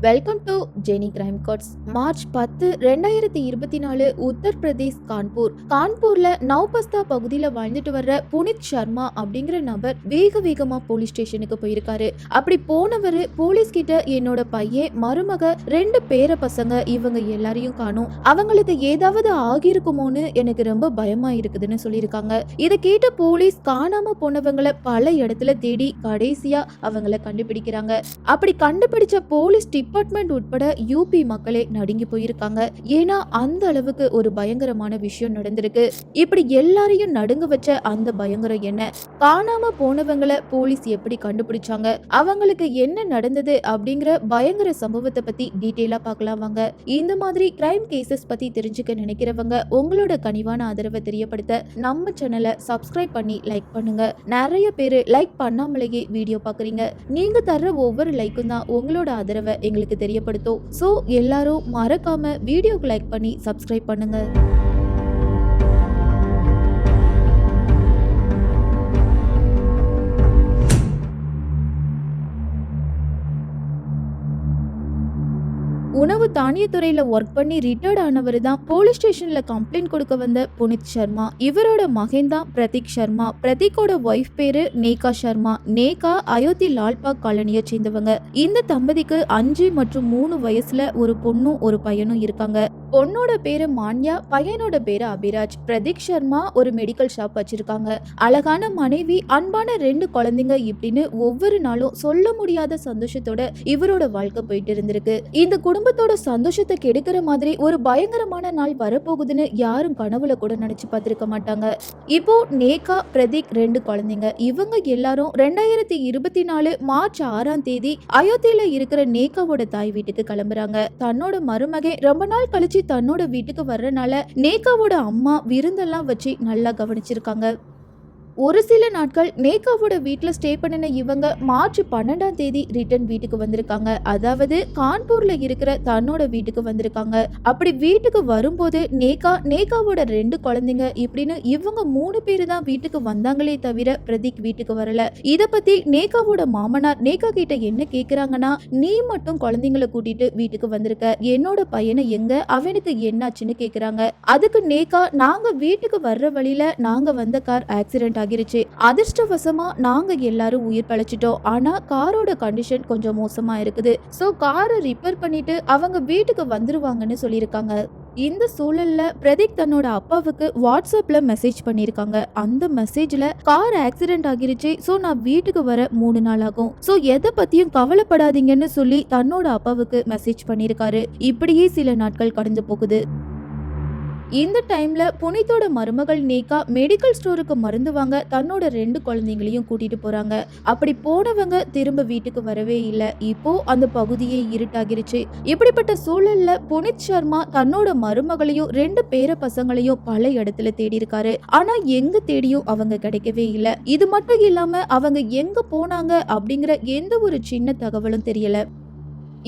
Welcome to Jenny crime codes March பத்து ரெண்டாயிரத்தி இருபத்தி நாலு உத்தரப்பிரதேஷ் கான்பூர். கான்பூர்ல நவ்பஸ்தா பகுதியில் வாழ்ந்துட்டு வர்ற புனித் சர்மா அப்படிங்கிற நபர் வேக வேகமா போலீஸ் ஸ்டேஷனுக்கு போயிருக்காரு. அப்படி போனவர் போலீஸ் கிட்ட என்னோட பையன் மருமக ரெண்டு பேர பசங்க இவங்க எல்லாரையும் காணும். அவங்களுக்கு ஏதாவது ஆகியிருக்குமோன்னு எனக்கு ரொம்ப பயமா இருக்குதுன்னு சொல்லியிருக்காங்க. இதை கேட்ட போலீஸ் காணாம போனவங்களை பல இடத்துல தேடி கடைசியா அவங்கள கண்டுபிடிக்கிறாங்க. அப்படி கண்டுபிடிச்ச போலீஸ் டிபார்ட்மெண்ட் உட்பட யூபி மக்களே நடுங்கி போயிருக்காங்க. ஏன்னா அந்த அளவுக்கு ஒரு பயங்கரமான விஷயம் நடந்திருக்கு. இப்படி எல்லாரையும் நடுங்க வச்ச அந்த பயங்கரம் என்ன? காணாம போனவங்களை போலீஸ் எப்படி கண்டுபிடிச்சாங்க? அவங்களுக்கு என்ன நடந்தது அப்படிங்கிற பயங்கர சம்பவத்தை பத்தி டீட்டெயிலா பார்க்கலாம் வாங்க. இந்த மாதிரி கிரைம் கேசஸ் பத்தி தெரிஞ்சுக்க நினைக்கிறவங்க உங்களோட கனிவான ஆதரவை தெரியப்படுத்த நம்ம சேனலை சப்ஸ்கிரைப் பண்ணி லைக் பண்ணுங்க. நிறைய பேர் லைக் பண்ணாமலேயே வீடியோ பார்க்குறீங்க. நீங்க தர்ற ஒவ்வொரு லைக்கும் தான் உங்களோட ஆதரவை எங்களுக்கு தெரியப்படுத்தும். ஸோ எல்லாரும் மறக்காம வீடியோக்கு லைக் பண்ணி சப்ஸ்கிரைப் பண்ணுங்க. தானியத்துறையில் ஒர்க் பண்ணி ரிட்டையர்ட் ஆனவர் தான் போலீஸ் ஸ்டேஷனில் கம்ப்ளைண்ட் கொடுக்க வந்த புனித் சர்மா. இவரோட மகன் தான் பிரதீக் சர்மா. பிரதீக்கோட ஒய்ஃப் பேரு நேகா சர்மா. நேகா அயோத்தி லால்பாக் காலனியை சேர்ந்தவங்க. இந்த தம்பதிக்கு அஞ்சு மற்றும் மூணு வயசுல ஒரு பொண்ணும் ஒரு பையனும் இருக்காங்க. பொண்ணோட பேரு மான்யா பையனோட பேரு அபிராஜ். பிரதீக் சர்மா ஒரு மெடிக்கல் ஷாப் வச்சிருக்காங்க. அழகான மனைவி அன்பான ரெண்டு குழந்தைங்க இப்படின்னு ஒவ்வொரு நாளும் சொல்ல முடியாத சந்தோஷத்தோட இவரோட வாழ்க்கை போயிட்டு இருந்திருக்கு. இந்த குடும்பத்தோட சந்தோஷத்தை கெடுக்கிற மாதிரி ஒரு பயங்கரமான நாள் வரப்போகுதுன்னு யாரும் கனவுல கூட நினைச்சு பார்த்திருக்க மாட்டாங்க. இப்போ நேகா பிரதீக் ரெண்டு குழந்தைங்க. இவங்க எல்லாரும் ரெண்டாயிரத்தி இருபத்தி நாலு மார்ச் ஆறாம் தேதி அயோத்தியில இருக்கிற நேகாவோட தாய் வீட்டுக்கு கிளம்புறாங்க. தன்னோட மருமகன் ரொம்ப நாள் கழிச்சு தன்னோட வீட்டுக்கு வர்றனால நேகாவோட அம்மா விருந்தெல்லாம் வச்சு நல்லா கவனிச்சிருக்காங்க. ஒரு சில நாட்கள் நேகாவோட வீட்டில் ஸ்டே பண்ணின இவங்க மார்ச் பன்னெண்டாம் தேதி ரிட்டர்ன் வீட்டுக்கு வந்திருக்காங்க. அதாவது கான்பூர்ல இருக்கிற தன்னோட வீட்டுக்கு வந்திருக்காங்க. அப்படி வீட்டுக்கு வரும்போது நேகா நேகாவோட ரெண்டு குழந்தைங்க இப்படின்னு இவங்க மூணு பேர் தான் வீட்டுக்கு வந்தாங்களே தவிர பிரதீக் வீட்டுக்கு வரல. இத பத்தி நேகாவோட மாமனார் நேகா கிட்ட என்ன கேக்குறாங்கன்னா நீ மட்டும் குழந்தைங்களை கூட்டிட்டு வீட்டுக்கு வந்திருக்க. என்னோட பையனை எங்க? அவனுக்கு என்னாச்சுன்னு கேக்குறாங்க. அதுக்கு நேகா நாங்க வீட்டுக்கு வர்ற வழியில நாங்க வந்த கார் ஆக்சிடென்ட் ஆகிருச்சு அதிர்ஷ்டவசமா நாங்க எல்லாரும் உயிர் பழைச்சிட்டோம். ஆனா காரோட கண்டிஷன் கொஞ்சம் மோசமா இருக்குது. சோ காரை ரிப்பேர் பண்ணிட்டு அவங்க வீட்டுக்கு வந்துருவாங்கன்னு சொல்லியிருக்காங்க. இந்த சூழல்ல பிரதீக் தன்னோட அப்பாவுக்கு வாட்ஸ்அப்ல மெசேஜ் பண்ணியிருக்காங்க. அந்த மெசேஜ்ல கார் ஆக்சிடென்ட் ஆகிருச்சு. ஸோ நான் வீட்டுக்கு வர மூணு நாள் ஆகும். ஸோ எதை பத்தியும் கவலைப்படாதீங்கன்னு சொல்லி தன்னோட அப்பாவுக்கு மெசேஜ் பண்ணிருக்காரு இப்படியே சில நாட்கள் கடந்து போகுது. இந்த டைம்ல புனித்தோட மருமகள் நீக்கா மெடிக்கல் ஸ்டோருக்கு மருந்து வாங்க தன்னோட ரெண்டு குழந்தைங்களையும் கூட்டிட்டு போறாங்க. அப்படி போனவங்க திரும்ப வீட்டுக்கு வரவே இல்லை. இப்போ அந்த பகுதியே இருட்டாகிருச்சு. இப்படிப்பட்ட சூழல்ல புனித் சர்மா தன்னோட மருமகளையும் ரெண்டு பேர பசங்களையும் பல இடத்துல தேடி இருக்காரு ஆனா எங்க தேடியும் அவங்க கிடைக்கவே இல்லை. இது மட்டும் இல்லாம அவங்க எங்க போனாங்க அப்படிங்கிற எந்த ஒரு சின்ன தகவலும் தெரியல.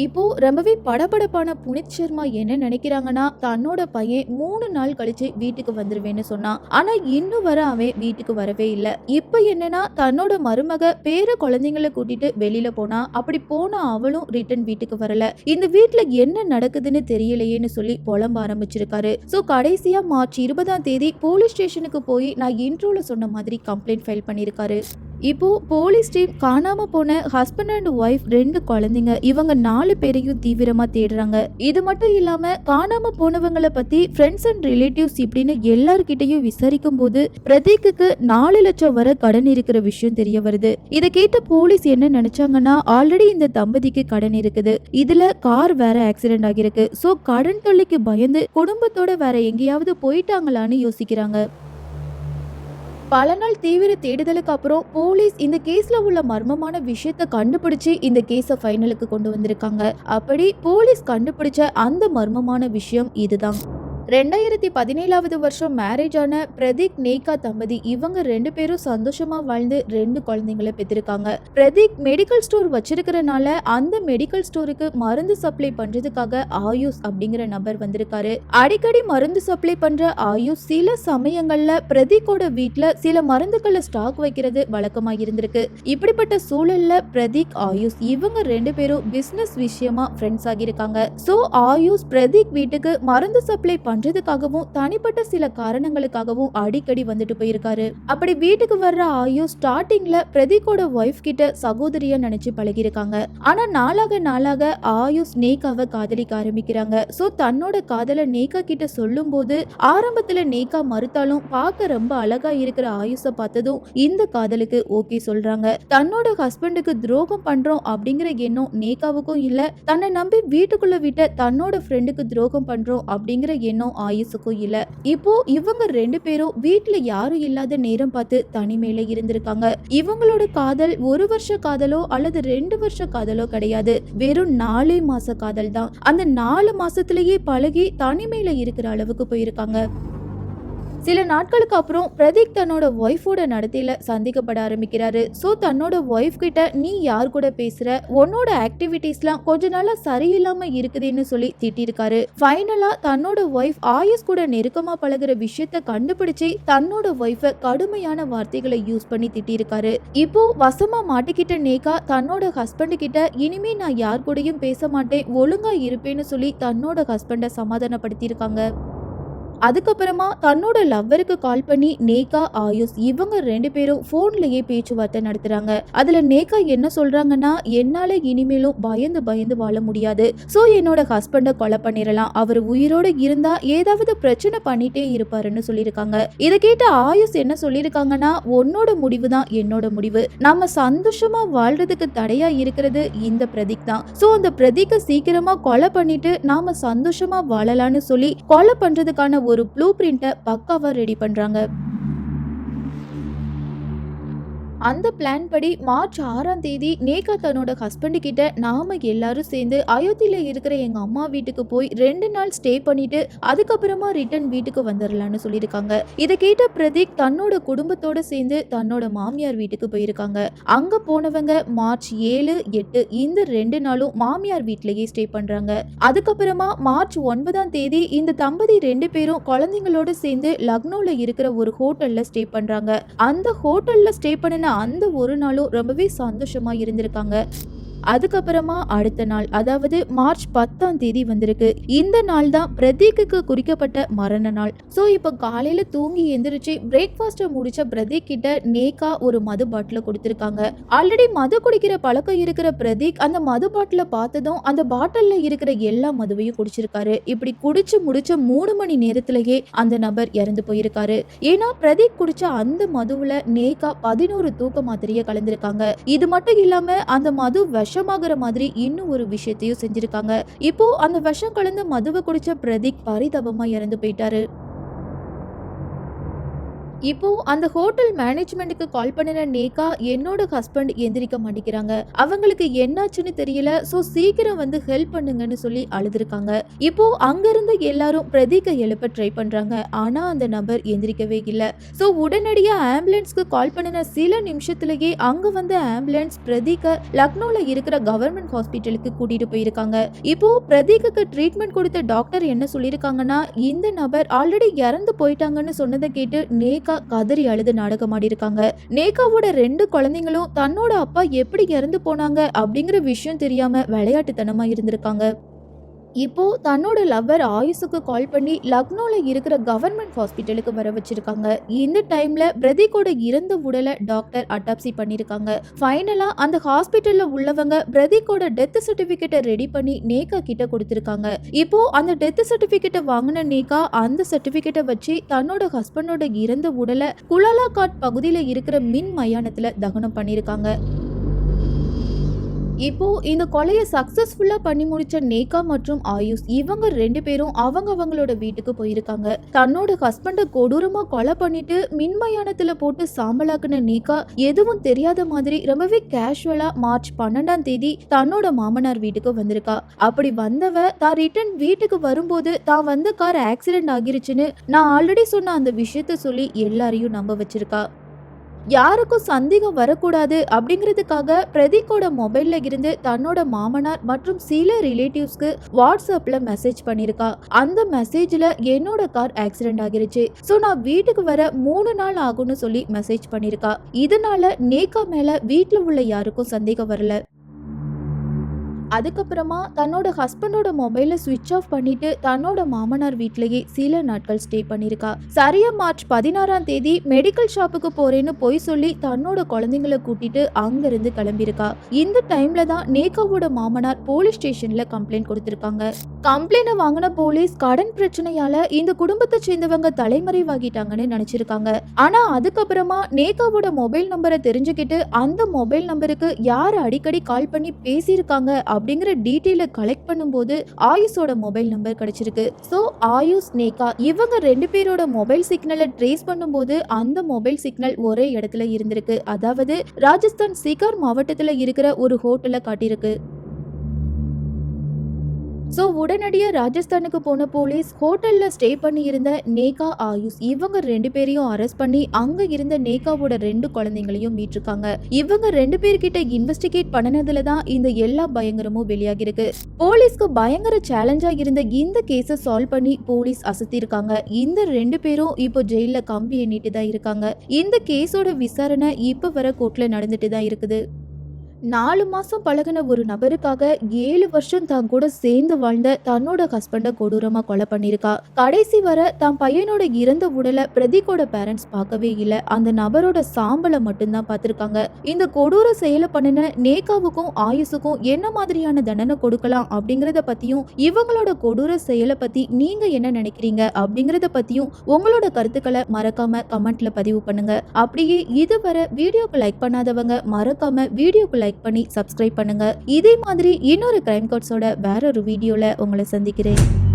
இப்போ ரொம்பவே படபடப்பான புனித் சர்மா என்ன நினைக்கிறாங்கன்னா தன்னோட பையன் மூணு நாள் கழிச்சு வீட்டுக்கு வந்துருவேன்னு சொன்னான் ஆனா இன்னும் வர அவன் வீட்டுக்கு வரவே இல்லை. இப்போ என்னன்னா தன்னோட மருமக பேர குழந்தைங்களை கூட்டிட்டு வெளியில போனா அப்படி போன அவளும் ரிட்டர்ன் வீட்டுக்கு வரல. இந்த வீட்டுல என்ன நடக்குதுன்னு தெரியலையேன்னு சொல்லி புலம்ப ஆரம்பிச்சிருக்காரு. சோ கடைசியா மார்ச் இருபதாம் தேதி போலீஸ் ஸ்டேஷனுக்கு போய் நான் இன்ட்ரோல சொன்ன மாதிரி கம்ப்ளைண்ட் ஃபைல் பண்ணியிருக்காரு இப்போ போலீஸ் டீம் காணாம போன ஹஸ்பண்ட் அண்ட் ஒய்ஃப் ரெண்டு குழந்தைங்க இவங்க நாலு பேரையும் தீவிரமா தேடுறாங்க. இது மட்டும் இல்லாம காணாம போனவங்களை பத்தி ஃப்ரெண்ட்ஸ் அண்ட் ரிலேட்டிவ்ஸ் இப்படின்னு எல்லார்கிட்டயும் விசாரிக்கும் போது பிரதீக்கு நாலு லட்சம் வரை கடன் இருக்கிற விஷயம் தெரிய வருது. இதை கேட்ட போலீஸ் என்ன நினைச்சாங்கன்னா ஆல்ரெடி இந்த தம்பதிக்கு கடன் இருக்குது. இதுல கார் வேற ஆக்சிடென்ட் ஆகிருக்கு சோ கடன் தொல்லைக்கு பயந்து குடும்பத்தோட வேற எங்கேயாவது போயிட்டாங்களான்னு யோசிக்கிறாங்க. பல நாள் தீவிர தேடுதலுக்கு அப்புறம் போலீஸ் இந்த கேஸ்ல உள்ள மர்மமான விஷயத்த கண்டுபிடிச்சு இந்த கேஸை ஃபைனலுக்கு கொண்டு வந்திருக்காங்க. அப்படி போலீஸ் கண்டுபிடிச்ச அந்த மர்மமான விஷயம் இதுதான். ரெண்டாயிரத்தி பதினேழாவது வருஷம் மேரேஜ் ஆன பிரதீக் நேகா தம்பதி இவங்க ரெண்டு பேரும் சந்தோஷமா வாழ்ந்து ரெண்டு குழந்தைங்களை பெற்றிருக்காங்க. பிரதீக் மெடிக்கல் ஸ்டோர் வச்சிருக்கிறனால அந்த மெடிக்கல் ஸ்டோருக்கு மருந்து சப்ளை பண்றதுக்காக ஆயுஷ் அப்படிங்கிற நபர் வந்திருக்காரு. அடிக்கடி மருந்து சப்ளை பண்ற ஆயுஷ் சில சமயங்கள்ல பிரதீக்கோட வீட்டுல சில மருந்துகளை ஸ்டாக் வைக்கிறது வழக்கமா இருந்திருக்கு. இப்படிப்பட்ட சூழல்ல பிரதீக் ஆயுஷ் இவங்க ரெண்டு பேரும் பிசினஸ் விஷயமா ஃப்ரெண்ட்ஸ் ஆகியிருக்காங்க. சோ ஆயுஷ் பிரதீக் வீட்டுக்கு மருந்து சப்ளை பண்றதுக்காகவும் தனிப்பட்ட சில காரணங்களுக்காகவும் அடிக்கடி வந்துட்டு போயிருக்காரு. அப்படி வீட்டுக்கு வர்ற ஆயு ஸ்டார்டிங்ல பிரதீக்கோட ஒய்ஃப் கிட்ட சகோதரியா நினைச்சு பழகிருக்காங்க ஆனா நாளாக நாளாக ஆயுஷ் நேகாவை காதலிக்க ஆரம்பிக்கிறாங்க. சோ தன்னோட காதலை நேகா கிட்ட சொல்லும் போது ஆரம்பத்துல நேகா மறுத்தாலும் பார்க்க ரொம்ப அழகா இருக்கிற ஆயுஷ பார்த்ததும் இந்த காதலுக்கு ஓகே சொல்றாங்க. தன்னோட ஹஸ்பண்டுக்கு துரோகம் பண்றோம் அப்படிங்கிற எண்ணம் நேகாவுக்கும் இல்ல. தன்னை நம்பி வீட்டுக்குள்ள விட்ட தன்னோட ஃப்ரெண்டுக்கு துரோகம் பண்றோம் அப்படிங்கிற எண்ணம் ஆயுஷுக்கும் இல்லை. இப்போ இவங்க ரெண்டு பேரும் வீட்டில் யாரும் இல்லாத நேரம் பார்த்து தனிமையில இருந்திருக்காங்க. இவங்களோட காதல் ஒரு வருஷ காதலோ அல்லது ரெண்டு வருஷ காதலோ கிடையாது. வெறும் நாலே மாச காதல் தான். அந்த நாலு மாசத்திலேயே பழகி தனிமையில இருக்கிற அளவுக்கு போயிருக்காங்க. சில நாட்களுக்கு அப்புறம் பிரதீக் தன்னோட ஒய்ஃபோட நடத்தையில் சந்திக்கப்பட ஆரம்பிக்கிறாரு. ஸோ தன்னோட ஒய்ஃப் கிட்ட நீ யார் கூட பேசுற? உன்னோட ஆக்டிவிட்டீஸ்லாம் கொஞ்ச நாளாக சரியில்லாம இருக்குதுன்னு சொல்லி திட்டிருக்காரு. ஃபைனலாக தன்னோட ஒய்ஃப் ஆயுஷ் கூட நெருக்கமா பழகுற விஷயத்த கண்டுபிடிச்சு தன்னோட ஒய்ஃபை கடுமையான வார்த்தைகளை யூஸ் பண்ணி திட்டிருக்காரு. இப்போ வசமா மாட்டிக்கிட்ட நேகா தன்னோட ஹஸ்பண்ட் கிட்ட இனிமே நான் யார் கூடயும் பேச மாட்டேன் ஒழுங்கா இருப்பேன்னு சொல்லி தன்னோட ஹஸ்பண்டை சமாதானப்படுத்தியிருக்காங்க. அதுக்கப்புறமா தன்னோட லவ்வருக்கு கால் பண்ணி நேகா ஆயுஷ் இவங்க ரெண்டு பேரும் போன்லயே பேச்சுவார்த்தை நடத்துறாங்க. அதுல நேகா என்ன சொல்றாங்கன்னா என்னால இனிமேலும் பயந்து பயந்து வாழ முடியாது. சோ என்னோட ஹஸ்பண்ட கொலை பண்ணிடலாம் அவர் உயிரோட இருந்தா ஏதாவது பிரச்சனை பண்ணிட்டே இருப்பாருன்னு சொல்லியிருக்காங்க. இதை கேட்ட ஆயுஷ் என்ன சொல்லியிருக்காங்கன்னா உன்னோட முடிவு தான் என்னோட முடிவு. நம்ம சந்தோஷமா வாழ்றதுக்கு தடையா இருக்கிறது இந்த பிரதீக் தான். சோ அந்த பிரதீக்கை சீக்கிரமா கொலை பண்ணிட்டு நாம சந்தோஷமா வாழலாம்னு சொல்லி கொலை பண்றதுக்கான ஒரு ப்ளூ பிரிண்ட்டை பக்காவா ரெடி பண்றாங்க. அந்த பிளான் படி மார்ச் ஆறாம் தேதி நேகா தன்னோட ஹஸ்பண்டு கிட்ட நாம எல்லாரும் சேர்ந்து அயோத்தியில இருக்கிற எங்க அம்மா வீட்டுக்கு போய் ரெண்டு நாள் ஸ்டே பண்ணிட்டு அதுக்கப்புறமா ரிட்டர்ன் வீட்டுக்கு வந்துடலாம்னு சொல்லியிருக்காங்க. இதை கேட்ட பிரதீக் தன்னோட குடும்பத்தோட சேர்ந்து தன்னோட மாமியார் வீட்டுக்கு போயிருக்காங்க. அங்க போனவங்க மார்ச் ஏழு எட்டு இந்த ரெண்டு நாளும் மாமியார் வீட்லயே ஸ்டே பண்றாங்க. அதுக்கப்புறமா மார்ச் ஒன்பதாம் தேதி இந்த தம்பதி ரெண்டு பேரும் குழந்தைங்களோட சேர்ந்து லக்னோல இருக்கிற ஒரு ஹோட்டல்ல ஸ்டே பண்றாங்க. அந்த ஹோட்டல்ல ஸ்டே பண்ணின அந்த ஒரு நாளும் ரொம்பவே சந்தோஷமா இருந்திருக்காங்க. அதுக்கப்புறமா அடுத்த நாள் அதாவது மார்ச் பத்தாம் தேதி வந்திருக்கு. இந்த நாள் தான் பிரதீக்குக்கு குறிக்கப்பட்ட மரண நாள். ஸோ இப்போ காலையில தூங்கி எந்திரிச்சு பிரேக்ஃபாஸ்ட்டை முடிச்ச பிரதீக் கிட்ட நேக்கா ஒரு மது பாட்டில கொடுத்துருக்காங்க. ஆல்ரெடி மது குடிக்கிற பழக்கம் இருக்கிற பிரதீக் அந்த மது பாட்டில பார்த்ததும் அந்த பாட்டில்ல இருக்கிற எல்லா மதுவையும் குடிச்சிருக்காரு. இப்படி குடிச்சு முடிச்ச மூணு மணி நேரத்திலேயே அந்த நபர் இறந்து போயிருக்காரு. ஏன்னா பிரதீக் குடிச்ச அந்த மதுவுல நேக்கா பதினோரு தூக்க மாத்திரையை கலந்திருக்காங்க. இது மட்டும் இல்லாம அந்த மது விஷமாகிற மாதிரி இன்னும் ஒரு விஷயத்தையும் செஞ்சிருக்காங்க. இப்போ அந்த விஷம் கலந்த மதுவை குடிச்ச பிரதீக் பரிதாபமா இறந்து போயிட்டாரு. இப்போ அந்த ஹோட்டல் மேனேஜ்மெண்ட்டுக்கு கால் பண்ணின நேகா என்னோட ஹஸ்பண்ட் எந்திரிக்க மாட்டேங்கிறாங்க. அவங்களுக்கு என்னாச்சுன்னு தெரியல ஸோ சீக்கிரம் வந்து ஹெல்ப் பண்ணுங்கன்னு சொல்லி அழுதுருக்காங்க. இப்போ அங்கிருந்து எல்லாரும் பிரதீக்கை எழுப்ப ட்ரை பண்றாங்க. ஆனா அந்த நபர் எந்திரிக்கவே இல்லை. ஸோ உடனடியா ஆம்புலன்ஸ்க்கு கால் பண்ணின சில நிமிஷத்துலயே அங்க வந்த ஆம்புலன்ஸ் பிரதீக்க லக்னோல இருக்கிற கவர்மெண்ட் ஹாஸ்பிட்டலுக்கு கூட்டிட்டு போயிருக்காங்க. இப்போ பிரதீக்கு ட்ரீட்மெண்ட் கொடுத்த டாக்டர் என்ன சொல்லியிருக்காங்கன்னா இந்த நபர் ஆல்ரெடி இறந்து போயிட்டாங்கன்னு சொன்னதை கேட்டு நேகா கதறி அழுது நாடகமாடி இருக்காங்க நேகாவோட ரெண்டு குழந்தைங்களும் தன்னோட அப்பா எப்படி இறந்து போனாங்க அப்படிங்கிற விஷயம் தெரியாம விளையாட்டுத்தனமா இருந்திருக்காங்க. இப்போ தன்னோட லவ்வர் ஆயுஷுக்கு கால் பண்ணி லக்னோல இருக்கிற கவர்மெண்ட் ஹாஸ்பிட்டலுக்கு வர வச்சிருக்காங்க. இந்த டைம்ல பிரதீக்கோட இறந்த உடலை டாக்டர் அட்டாப்சி பண்ணிருக்காங்க. ஃபைனலா அந்த ஹாஸ்பிட்டல்ல உள்ளவங்க பிரதீக்கோட டெத் சர்டிஃபிகேட்டை ரெடி பண்ணி நேகா கிட்ட கொடுத்திருக்காங்க. இப்போ அந்த டெத் சர்டிபிகேட்டை வாங்கின நேகா அந்த சர்டிபிகேட்டை வச்சு தன்னோட ஹஸ்பண்டோட இறந்த உடலை குலாலாகாட் பகுதியில இருக்கிற மின் மயானத்துல தகனம் பண்ணிருக்காங்க. இப்போ இந்த கொலையை சக்சஸ்ஃபுல்லா பண்ணி முடிச்ச நேகா மற்றும் ஆயுஷ் இவங்க ரெண்டு பேரும் அவங்க அவங்களோட வீட்டுக்கு போயிருக்காங்க. தன்னோட ஹஸ்பண்ட கொடூரமா கொலை பண்ணிட்டு மின்மயானத்துல போட்டு சாம்பலாக்குன நேகா எதுவும் தெரியாத மாதிரி ரொம்பவே கேஷுவலா மார்ச் பன்னெண்டாம் தேதி தன்னோட மாமனார் வீட்டுக்கு வந்திருக்கா. அப்படி வந்தவ தான் ரிட்டர்ன் வீட்டுக்கு வரும்போது தான் வந்த கார் ஆக்சிடென்ட் ஆகிருச்சுன்னு நான் ஆல்ரெடி சொன்ன அந்த விஷயத்த சொல்லி எல்லாரையும் நம்ப வச்சிருக்கா. யாருக்கும் சந்தேகம் வரக்கூடாது அப்படிங்கிறதுக்காக பிரதீக்கோட மொபைல்ல இருந்து தன்னோட மாமனார் மற்றும் சில ரிலேட்டிவ்ஸ்க்கு வாட்ஸ்அப்ல மெசேஜ் பண்ணிருக்கா அந்த மெசேஜ்ல என்னோட கார் ஆக்சிடென்ட் ஆகிருச்சு. ஸோ நான் வீட்டுக்கு வர மூணு நாள் ஆகும்னு சொல்லி மெசேஜ் பண்ணிருக்கா இதனால நேக்கா மேல வீட்டில் உள்ள யாருக்கும் சந்தேகம் வரல. அதுக்கப்புறமா தன்னோட ஹஸ்பண்டோட மொபைலை சுவிட்ச் ஆஃப் பண்ணிட்டு தன்னோட மாமனார் வீட்லயே சில நாட்கள் ஸ்டே பண்ணிருக்கா சரியா மார்ச் பதினாறாம் தேதி மெடிக்கல் ஷாப்புக்கு போறேன்னு போய் சொல்லி தன்னோட குழந்தைங்களை கூட்டிட்டு அங்கிருந்து கிளம்பியிருக்கா. இந்த டைம்ல தான் நேகாவோட மாமனார் போலீஸ் ஸ்டேஷன்ல கம்ப்ளைண்ட் கொடுத்திருக்காங்க. கம்ப்ளைண்ட் வாங்கின போலீஸ் கடன் பிரச்சனையால இந்த குடும்பத்தை சேர்ந்தவங்க தலைமறைவாகிட்டாங்கன்னு நினைச்சிருக்காங்க. ஆனா அதுக்கப்புறமா நேகாவோட மொபைல் நம்பரை தெரிஞ்சுக்கிட்டு அந்த மொபைல் நம்பருக்கு யார் அடிக்கடி கால் பண்ணி பேசியிருக்காங்க அப்படிங்கிற டீட்டெயிலை கலெக்ட் பண்ணும்போது ஆயுஷோட மொபைல் நம்பர் கிடைச்சிருக்கு. ஸோ ஆயுஷ் நேகா இவங்க ரெண்டு பேரோட மொபைல் சிக்னலை ட்ரேஸ் பண்ணும்போது அந்த மொபைல் சிக்னல் ஒரே இடத்துல இருந்திருக்கு. அதாவது ராஜஸ்தான் சிகார் மாவட்டத்தில் இருக்கிற ஒரு ஹோட்டலை காட்டியிருக்கு. ஸோ உடனடியாக ராஜஸ்தானுக்கு போன போலீஸ் ஹோட்டலில் ஸ்டே பண்ணி இருந்த நேகா ஆயுஷ் இவங்க ரெண்டு பேரையும் அரெஸ்ட் பண்ணி அங்கே இருந்த நேகாவோட ரெண்டு குழந்தைங்களையும் மீட்டிருக்காங்க. இவங்க ரெண்டு பேர்கிட்ட இன்வெஸ்டிகேட் பண்ணனதுல தான் இந்த எல்லா பயங்கரமும் வெளியாகிருக்கு போலீஸ்க்கு பயங்கர சேலஞ்சா இருந்த இந்த கேஸை சால்வ் பண்ணி போலீஸ் அசத்திருக்காங்க இந்த ரெண்டு பேரும் இப்போ ஜெயில கம்பி எண்ணிட்டு தான் இருக்காங்க. இந்த கேஸோட விசாரணை இப்போ வர கோர்ட்ல நடந்துட்டு தான் இருக்குது. நாலு மாதம் பழகின ஒரு நபருக்காக ஏழு வருஷம் தான் கூட சேர்ந்து வாழ்ந்த தன்னோட ஹஸ்பண்டை கொடூரமாக கொலை பண்ணியிருக்கா. கடைசி வர தான் பையனோட இறந்த உடலை பிரதீக்கோட பேரண்ட்ஸ் பார்க்கவே இல்லை. அந்த நபரோட சாம்பலை மட்டும்தான் பார்த்துருக்காங்க. இந்த கொடூர செயலை பண்ணின நேகாவுக்கும் ஆயுசுக்கும் என்ன மாதிரியான தண்டனை கொடுக்கலாம் அப்படிங்கிறத பற்றியும் இவங்களோட கொடூர செயலை பற்றி நீங்கள் என்ன நினைக்கிறீங்க அப்படிங்கிறத பற்றியும் உங்களோட கருத்துக்களை மறக்காம கமெண்ட்ல பதிவு பண்ணுங்க. அப்படியே இதுவரை வீடியோக்கு லைக் பண்ணாதவங்க மறக்காம வீடியோக்கு லைக் பண்ணி சப்ஸ்கிரைப் பண்ணுங்க. இதே மாதிரி இன்னொரு கிரைம் கோட்ஸோட வேற ஒரு வீடியோல உங்களை சந்திக்கிறேன்.